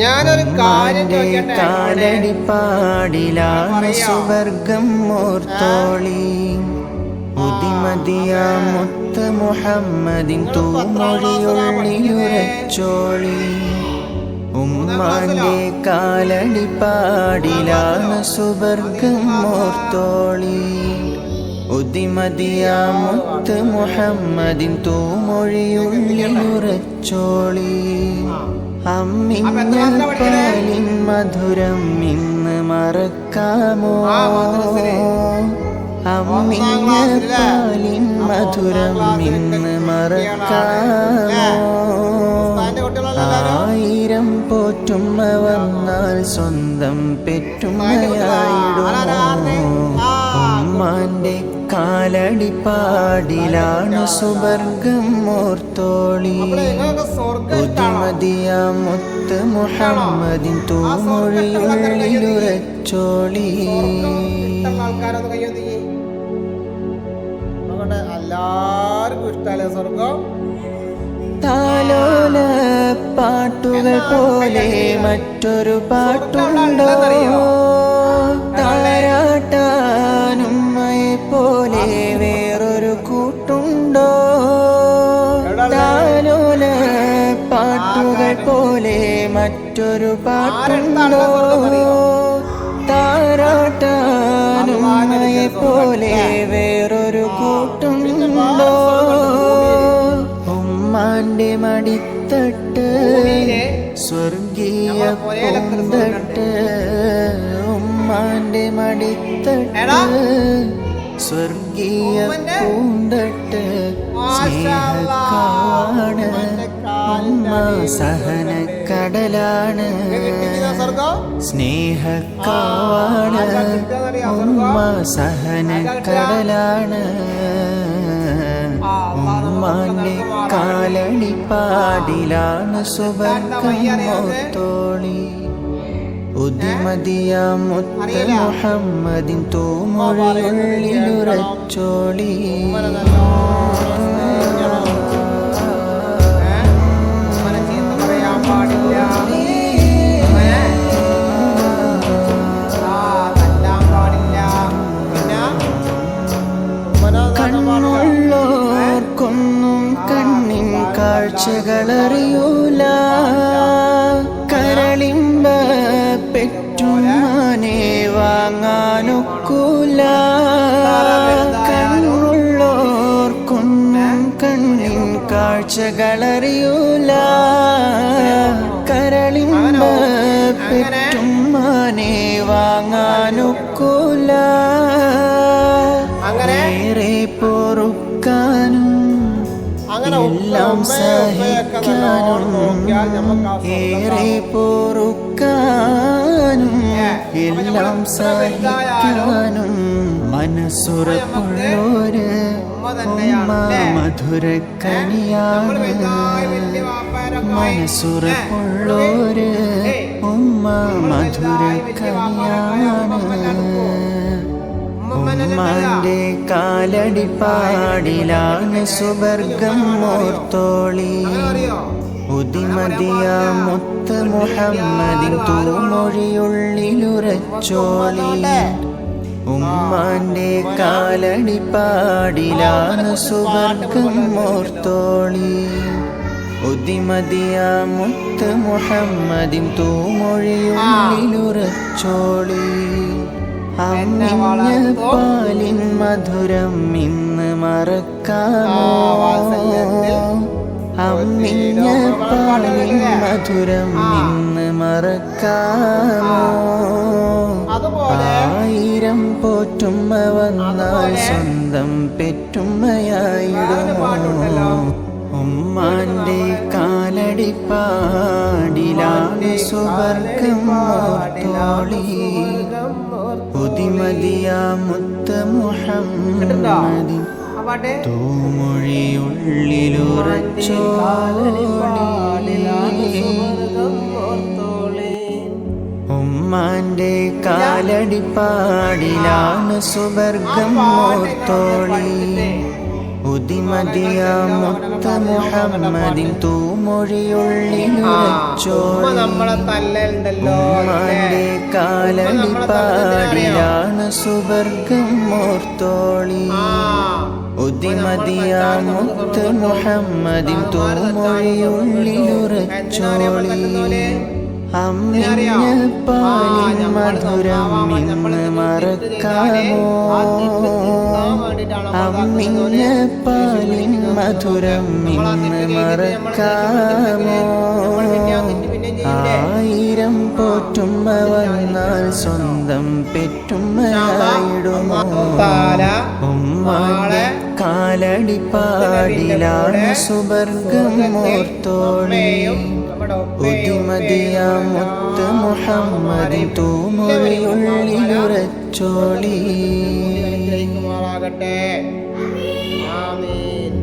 ഞാനൊരു കാര്യം കാലടിപ്പാടിലാണ് സുവർഗം മോർത്തോളി. മുഹമ്മദിൻ മുത്ത് മുഹമ്മദിൻ തൂമൊഴിയുള്ളിലുരച്ചോളി ഉമ്മാന്റെ കാലടിപ്പാടിലാണ് സുവർഗം മോർത്തോളി. ഉദിമതിയ മുത്ത് മുഹമ്മദിൻ തൂമൊഴിയുള്ളിലുരച്ചോളി അമ്മിഞ്ഞ പാലിൻ മധുരം ഇന്ന് മറക്കാമോ? അമ്മിഞ്ഞ പാലിൻ മധുരം ഇന്ന് മറക്കാമോ? ആയിരം പോറ്റുമ്മ വന്നാൽ സ്വന്തം പെറ്റുമ്മയായിടുമോ? ഉമ്മാന്റെ കാലടിപ്പാടിലാണ് സുവർഗം മോർത്തോളി? ബുദ്ധിമതിയ മുത്ത് മുഹമ്മദിൻ തൂമൊഴിയുള്ളിലുരച്ചോളി താലോല പാട്ടുകൾ പോലെ മറ്റൊരു പാട്ടുണ്ടോ പോലെ മറ്റൊരു പാട്ടുണ്ടോ? താരാട്ടാനുമ്മയെ പോലെ വേറൊരു കൂട്ടുണ്ടോ? ഉമ്മാന്റെ മടിത്തട്ട് സ്വർഗീയ പൂന്തട്ട് ഉമ്മാന്റെ മടിത്തട്ട് സ്വർഗീയ പൂന്തട്ട് സ്നേഹക്കാവാണ് കിട്ടിയതാ സ്വർഗം സ്നേഹക്കാവാണ് ഉമ്മ സഹനക്കടലാണ് ഉമ്മാന്റെ കാലടിപ്പാടിലാണ് സുബർക്കം മോത്തോളി ഉദിമതിയ മുത്ത മുഹമ്മദിൻ തൂമൊഴിയുള്ളിലുറച്ചോളി. കാഴ്ചകളറിയൂല കരളിമ്പ പെറ്റുമാനെ വാങ്ങാനൊക്കൂല. കണ്ണുള്ളോർക്കൊന്നും കണ്ണിൻ കാഴ്ചകളറിയൂല എല്ലാം സഹിക്കാനും ഏറെ പൊറുക്കാനും എല്ലാം സഹിക്കാനും മനസ്സുറപ്പുള്ളോര് ഉമ്മ മധുരക്കനിയാണ്. മനസ്സുറപ്പുള്ളോര് ഉമ്മ മധുരക്കനിയാണ്. ഉമ്മാന്റെ കാലടിപ്പാടിലാണ് സുവർഗം മോർത്തോളി ബുദ്ധിമതിയ മുത്ത് മുഹമ്മദിൻ തൂമൊഴിയുള്ളിലുറച്ചോളി. ഉമ്മാന്റെ കാലടിപ്പാടിലാണ് സുവർഗം മോർത്തോളി ബുദ്ധിമതിയ മുത്ത് മുഹമ്മദിൻ തൂമൊഴിയുള്ളിലുറച്ചോളി. പാലിൻ മധുരം ഇന്ന് മറക്കാമോ? പാലിൻ മധുരം ഇന്ന് മറക്കാമോ? ആയിരം പോറ്റുമ്മ വന്നാൽ സ്വന്തം പെറ്റുമ്മയായിടുമോ? ഉമ്മാന്റെ കാലടിപ്പാടിലാണ് സുവർഗം മോർത്തോളി ഉമ്മാന്റെ കാലടിപ്പാടിലാണ് സുവർഗം മോർത്തോളി ഉദിമതിയ മുത്ത മുഹമ്മദിൻ ഉമ്മ നമ്മളെ തല്ലുണ്ടല്ലോ ഉമ്മാന്റെ കാലടിപ്പാടിലാണ് സുവർഗം മോർത്തോളി. ഉദിമതിയ മുത്ത് മുഹമ്മദിൻ തൂമൊഴിയുള്ളിലുറച്ചോളി അമ്മിഞ്ഞ പാലിൻ മധുരം ഇന്ന് മറക്കാമോ? അമ്മിഞ്ഞ പാലിൻ മധുരം ഇന്ന് മറക്കാമോ? ആയിരം പോറ്റുമ്മ വന്നാൽ സ്വന്തം പെറ്റുമ്മയായിടുമോ? ഉമ്മാന്റെ കാലടിപ്പാടിലാണ് സുവർഗം മോർത്തോളി ഉദിമതിയ മുത്ത് മുഹമ്മദി തൂമുറിയുള്ളിലുറച്ചോളി. ആമീൻ